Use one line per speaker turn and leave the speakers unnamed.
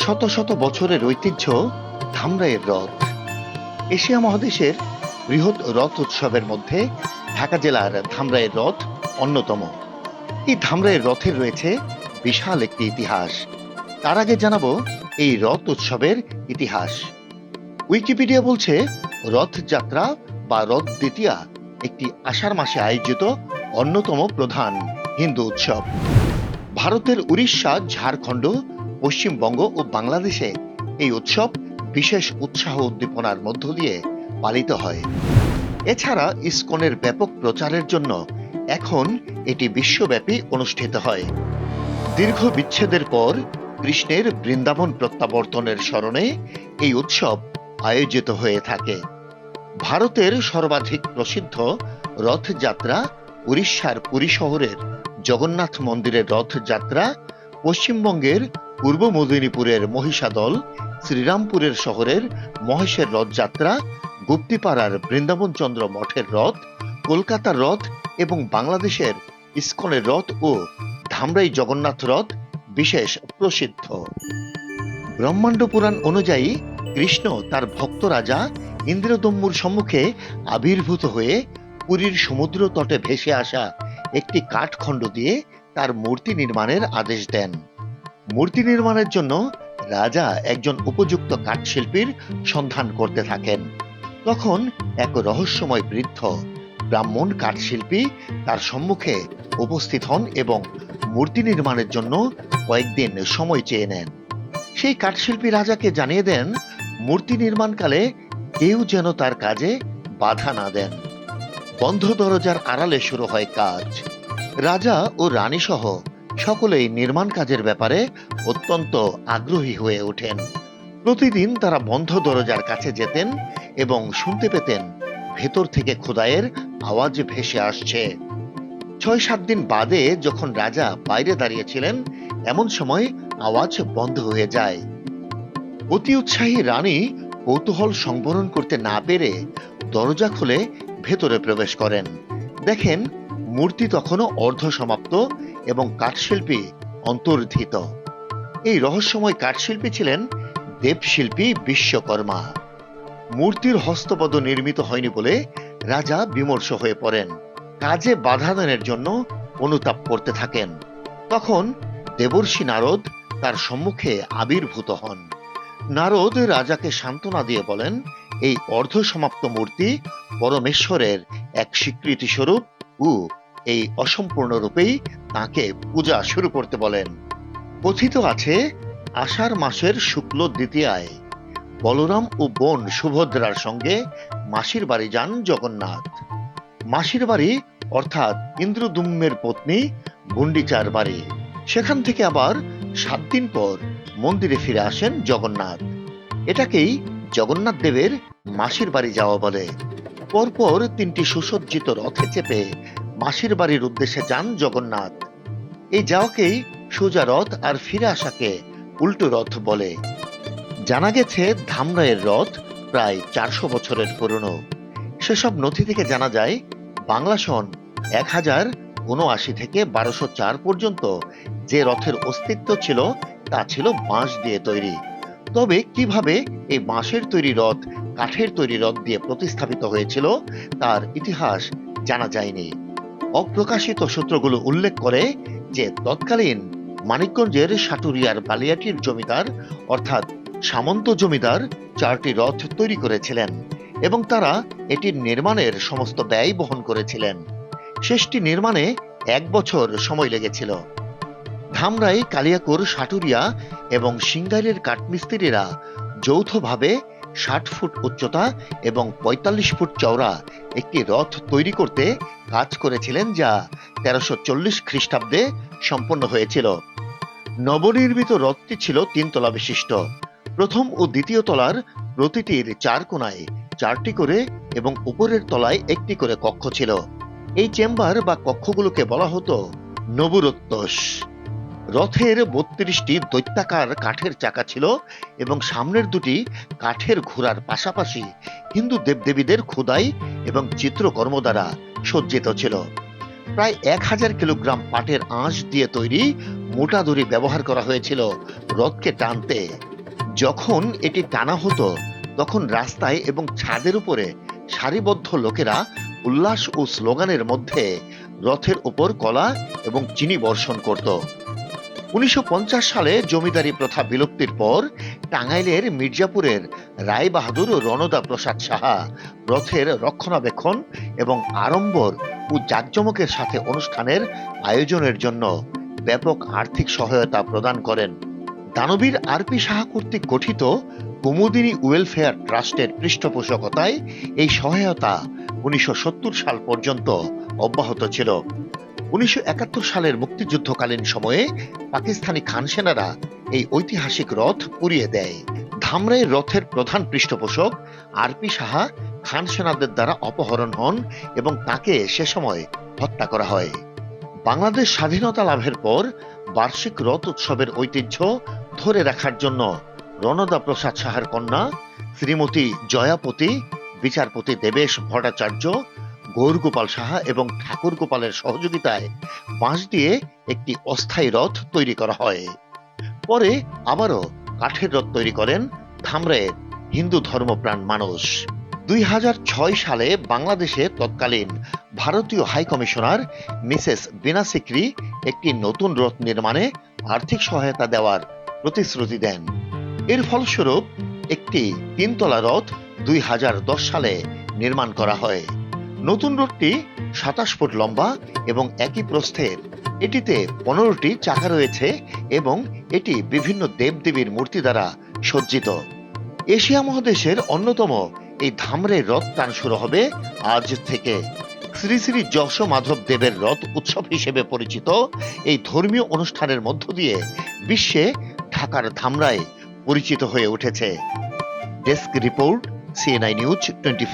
শত শত বছরের ঐতিহ্য ধামরাইয়ের রথ। এশিয়া মহাদেশের বৃহৎ রথ উৎসবের মধ্যে ঢাকা জেলার ধামরাইয়ের রথ অন্যতম। এই ধামরাইয়ের রথের রয়েছে বিশাল একটি ইতিহাস। তার আগে জানাব এই রথ উৎসবের ইতিহাস। উইকিপিডিয়া বলছে রথযাত্রা বা রথ দ্বিতীয়া একটি আষাঢ় মাসে আয়োজিত অন্যতম প্রধান হিন্দু উৎসব। ভারতের উড়িষ্যা, ঝাড়খণ্ড পশ্চিমবঙ্গ ও বাংলাদেশে এই উৎসব বিশেষ উৎসাহ উদ্দীপনার মধ্য দিয়ে পালিত হয়। এছাড়া ইসকনের ব্যাপক প্রচারের জন্য এখন এটি বিশ্বব্যাপী অনুষ্ঠিত হয়। দীর্ঘ বিচ্ছেদের পর কৃষ্ণের বৃন্দাবন প্রত্যাবর্তনের স্মরণে এই উৎসব আয়োজিত হয়ে থাকে। ভারতের সর্বাধিক প্রসিদ্ধ রথযাত্রা উড়িষ্যার পুরী শহরের জগন্নাথ মন্দিরের রথযাত্রা পশ্চিমবঙ্গের পূর্ব মেদিনীপুরের মহিষাদল, শ্রীরামপুরের শহরের মহেশের রথযাত্রা, গুপ্তিপাড়ার বৃন্দাবন চন্দ্র মঠের রথ, কলকাতার রথ এবং বাংলাদেশের ইস্কনের রথ ও ধামরাই জগন্নাথ রথ বিশেষ প্রসিদ্ধ। ব্রহ্মাণ্ড পুরাণ অনুযায়ী কৃষ্ণ তার ভক্ত রাজা ইন্দ্রদম্মুর সম্মুখে আবির্ভূত হয়ে পুরীর সমুদ্র তটে ভেসে আসা একটি কাঠখণ্ড দিয়ে তার মূর্তি নির্মাণের আদেশ দেন। মূর্তি নির্মাণের জন্য রাজা একজন উপযুক্ত কাঠশিল্পীর সন্ধান করতে থাকেন। তখন এক রহস্যময় বৃদ্ধ ব্রাহ্মণ কাঠশিল্পী তার সম্মুখে উপস্থিত হন এবং মূর্তি নির্মাণের জন্য কয়েকদিন সময় চেয়ে নেন। সেই কাঠশিল্পী রাজাকে জানিয়ে দেন, মূর্তি নির্মাণকালে কেউ যেন তার কাজে বাধা না দেন। বন্ধ দরজার আড়ালে শুরু হয় কাজ। রাজা ও রানী সহ সকলেই নির্মাণ কাজের ব্যাপারে অত্যন্ত আগ্রহী হয়ে ওঠেন। প্রতিদিন তারা বন্ধ দরজার কাছে যেতেন এবং শুনতে পেতেন ভেতর থেকে খোদাইয়ের আওয়াজ ভেসে আসছে। ছয় সাত দিন বাদে যখন রাজা বাইরে দাঁড়িয়েছিলেন, এমন সময় আওয়াজ বন্ধ হয়ে যায়। অতি উৎসাহী রানী কৌতূহল সংবরণ করতে না পেরে দরজা খুলে ভেতরে প্রবেশ করেন। দেখেন মূর্তি তখনও অর্ধ সমাপ্ত এবং কাঠশিল্পী অন্তর্ধিত। এই রহস্যময় কাঠশিল্পী ছিলেন দেবশিল্পী বিশ্বকর্মা। মূর্তির হস্তপদ নির্মিত হয়নি বলে রাজা বিমর্ষ হয়ে পড়েন। কাজে বাধা দানের জন্য অনুতাপ করতে থাকেন। তখন দেবর্ষী নারদ তার সম্মুখে আবির্ভূত হন। নারদ রাজাকে সান্ত্বনা দিয়ে বলেন, এই অর্ধ সমাপ্ত মূর্তি পরমেশ্বরের এক স্বীকৃতি স্বরূপ ও এই অসম্পূর্ণ রূপেই তাকে পূজা শুরু করতে বলেন। কথিত আছে, আষাঢ় মাসের শুক্ল দ্বিতীয়ায়। বলরাম ও বোন সুভদ্রার সঙ্গে মাসির বাড়ি যান জগন্নাথ। মাসির বাড়ি, অর্থাৎ ইন্দ্রদুম্মের পত্নী গুন্ডিচার বাড়ি। সেখান থেকে আবার সাত দিন পর মন্দিরে ফিরে আসেন জগন্নাথ। এটাকেই জগন্নাথ দেবের মাসির বাড়ি যাওয়া বলে। পরপর তিনটি সুসজ্জিত রথে চেপে মাসির বাড়ির উদ্দেশ্যে যান জগন্নাথ। এই যাওয়াকেই সোজা রথ আর ফিরে আসাকে উল্টো রথ বলে। জানা গেছে ধামরাইয়ের রথ প্রায় চারশো বছরের পুরনো। সেসব নথি থেকে জানা যায়, বাংলা সন এক হাজার উনআশি থেকে বারোশো চার পর্যন্ত যে রথের অস্তিত্ব ছিল, তা ছিল বাঁশ দিয়ে তৈরি। তবে কীভাবে এই বাঁশের তৈরি রথ, কাঠের তৈরি রথ দিয়ে প্রতিস্থাপিত হয়েছিল, তার ইতিহাস জানা যায়নি। অপ্রকাশিত সূত্রগুলো উল্লেখ করে যে তৎকালীন মানিকগঞ্জের সাটুরিয়ার বালিয়াটির জমিদার, অর্থাৎ সামন্ত জমিদার, চারটি রথ তৈরি করেছিলেন এবং তারা এটির নির্মাণের সমস্ত ব্যয় বহন করেছিলেন। শেষটি নির্মাণে এক বছর সময় লেগেছিল। ধামরাই, কালিয়াকুর, সাটুরিয়া এবং সিঙ্গাইরের কাঠমিস্ত্রিরা যৌথভাবে ষাট ফুট উচ্চতা এবং পঁয়তাল্লিশ ফুট চওড়া একটি রথ তৈরি করতে কাজ করেছিলেন যা তেরোশো চল্লিশ খ্রিস্টাব্দে সম্পন্ন হয়েছিল। নবনির্মিত রথটি ছিল তিনতলা বিশিষ্ট। প্রথম ও দ্বিতীয় তলার প্রতিটির চার কোনায় চারটি করে এবং উপরের তলায় একটি করে কক্ষ ছিল। এই চেম্বার বা কক্ষগুলোকে বলা হতো নবুরত্তস। রথের বত্রিশটি দৈত্যাকার কাঠের চাকা ছিল এবং সামনের দুটি কাঠের ঘোড়ার পাশাপাশি হিন্দু দেবদেবীদের খোদাই এবং চিত্রকর্ম দ্বারা সজ্জিত ছিল। প্রায় এক হাজার কিলোগ্রাম পাটের আঁশ দিয়ে তৈরি মোটা দড়ি ব্যবহার করা হয়েছিল রথকে টানতে। যখন এটি টানা হতো, তখন রাস্তায় এবং ছাদের উপরে সারিবদ্ধ লোকেরা উল্লাস ও স্লোগানের মধ্যে রথের উপর কলা এবং চিনি বর্ষণ করত। উনিশশো পঞ্চাশ সালে জমিদারি প্রথা বিলুপ্তির পর টাঙ্গাইলের মির্জাপুরের রায় বাহাদুর রণদা প্রসাদ সাহা রথের রক্ষণাবেক্ষণ এবং আড়ম্বর ও জাঁকজমকের সাথে অনুষ্ঠানের আয়োজনের জন্য ব্যাপক আর্থিক সহায়তা প্রদান করেন। দানবীর আরপি সাহা কর্তৃক গঠিত কুমুদিনী ওয়েলফেয়ার ট্রাস্টের পৃষ্ঠপোষকতায় এই সহায়তা উনিশশো সত্তর সাল পর্যন্ত অব্যাহত ছিল। উনিশশো একাত্তর সালের মুক্তিযুদ্ধকালীন সময়ে পাকিস্তানি খান সেনারা এই ঐতিহাসিক রথ পুড়িয়ে দেয়। ধামরাইয়ের রথের প্রধান পৃষ্ঠপোষক আরপি সাহা খান সেনাদের দ্বারা অপহরণ হন এবং তাকে সে সময় হত্যা করা হয়। বাংলাদেশ স্বাধীনতা লাভের পর বার্ষিক রথ উৎসবের ঐতিহ্য ধরে রাখার জন্য রণদা প্রসাদ সাহার কন্যা শ্রীমতী জয়াপতি, বিচারপতি দেবেশ ভট্টাচার্য গৌরগোপাল সাহা এবং ঠাকুর গোপালের সহযোগিতায় বাঁশ দিয়ে একটি অস্থায়ী রথ তৈরি করা হয়। পরে আবারও কাঠের রথ তৈরি করেন ধামরায়ের হিন্দু ধর্মপ্রাণ মানুষ দুই হাজার ছয় সালে বাংলাদেশে তৎকালীন ভারতীয় high commissioner Mrs Veena Sikri একটি নতুন রথ নির্মাণে আর্থিক সহায়তা দেওয়ার প্রতিশ্রুতি দেন। এর ফলস্বরূপ একটি তিনতলা রথ দুই হাজার দশ সালে নির্মাণ করা হয়। নতুন রথটি সাতাশ ফুট লম্বা এবং একই প্রস্থের। এটিতে পনেরোটি চাকা রয়েছে এবং এটি বিভিন্ন দেবদেবীর মূর্তি দ্বারা সজ্জিত। এশিয়া মহাদেশের অন্যতম এই ধামরে রথ টান শুরু হবে আজ থেকে। শ্রী শ্রী যশ মাধব দেবের রথ উৎসব হিসেবে পরিচিত এই ধর্মীয় অনুষ্ঠানের মধ্য দিয়ে বিশ্বে ঢাকার ধামরায় পরিচিত হয়ে উঠেছে। Desk report CNI news twenty